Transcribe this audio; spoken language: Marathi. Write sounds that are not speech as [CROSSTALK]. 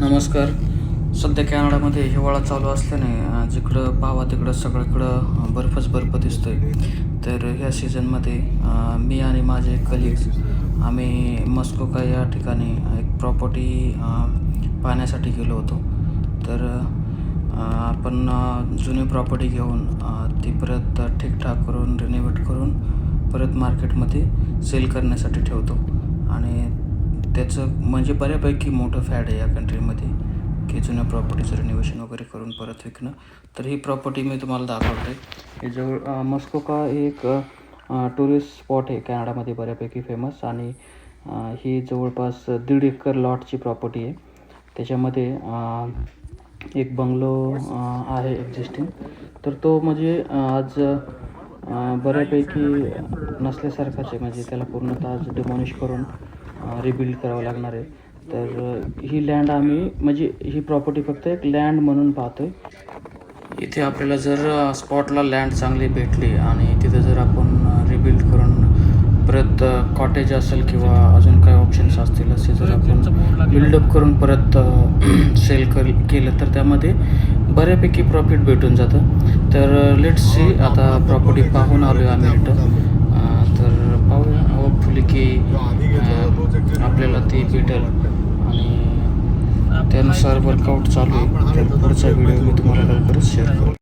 नमस्कार. सध्या कॅनडामध्ये हिवाळा चालू असल्याने जिकडं पाहावा तिकडं सगळीकडं बर्फच बर्फ दिसतोय. तर ह्या सीझनमध्ये मी आणि माझे कलिग्स आम्ही मस्कोका या ठिकाणी एक प्रॉपर्टी पाहण्यासाठी गेलो होतो. तर आपण जुनी प्रॉपर्टी घेऊन ती परत ठीकठाक करून रिनोव्हेट करून परत मार्केटमध्ये सेल करण्यासाठी ठेवतो. आणि त्याचं म्हणजे बऱ्यापैकी मोठं फॅड आहे या कंट्रीमध्ये की जुन्या प्रॉपर्टीचं रिनोव्हेशन वगैरे करून परत विकणं. तर ही प्रॉपर्टी मी तुम्हाला दाखवते. हे जवळ मस्कोका हे एक टुरिस्ट स्पॉट आहे. कॅनडामध्ये बऱ्यापैकी फेमस आणि ही जवळपास दीड एकर लॉटची प्रॉपर्टी आहे. त्याच्यामध्ये एक बंगलो आहे एक्झिस्टिंग तर तो म्हणजे आज बऱ्यापैकी नसल्यासारखाच आहे. म्हणजे त्याला पूर्णतः आज डिमॉनिश करून रिबिल्ड करावं लागणार आहे. तर ही लँड आम्ही म्हणजे ही प्रॉपर्टी फक्त एक लँड म्हणून पाहतोय. इथे आपल्याला जर स्पॉटला लँड चांगली भेटली आणि तिथे जर आपण रिबिल्ड करून परत कॉटेज असेल किंवा अजून काही ऑप्शन्स असतील असे जर आपण बिल्डअप करून परत सेल [CLEARS THROAT] कर केलं तर त्यामध्ये बऱ्यापैकी प्रॉफिट भेटून जातं. तर लेट्स सी आता प्रॉपर्टी पाहून आलो आहे आम्ही रिटर्न तर पाहूया. होपफुली की आपल्याला ते भेटेल. आणि त्यानुसार वर्कआउट चालू आहे. तर पुढचा व्हिडिओ मी तुम्हाला लवकरच शेअर करू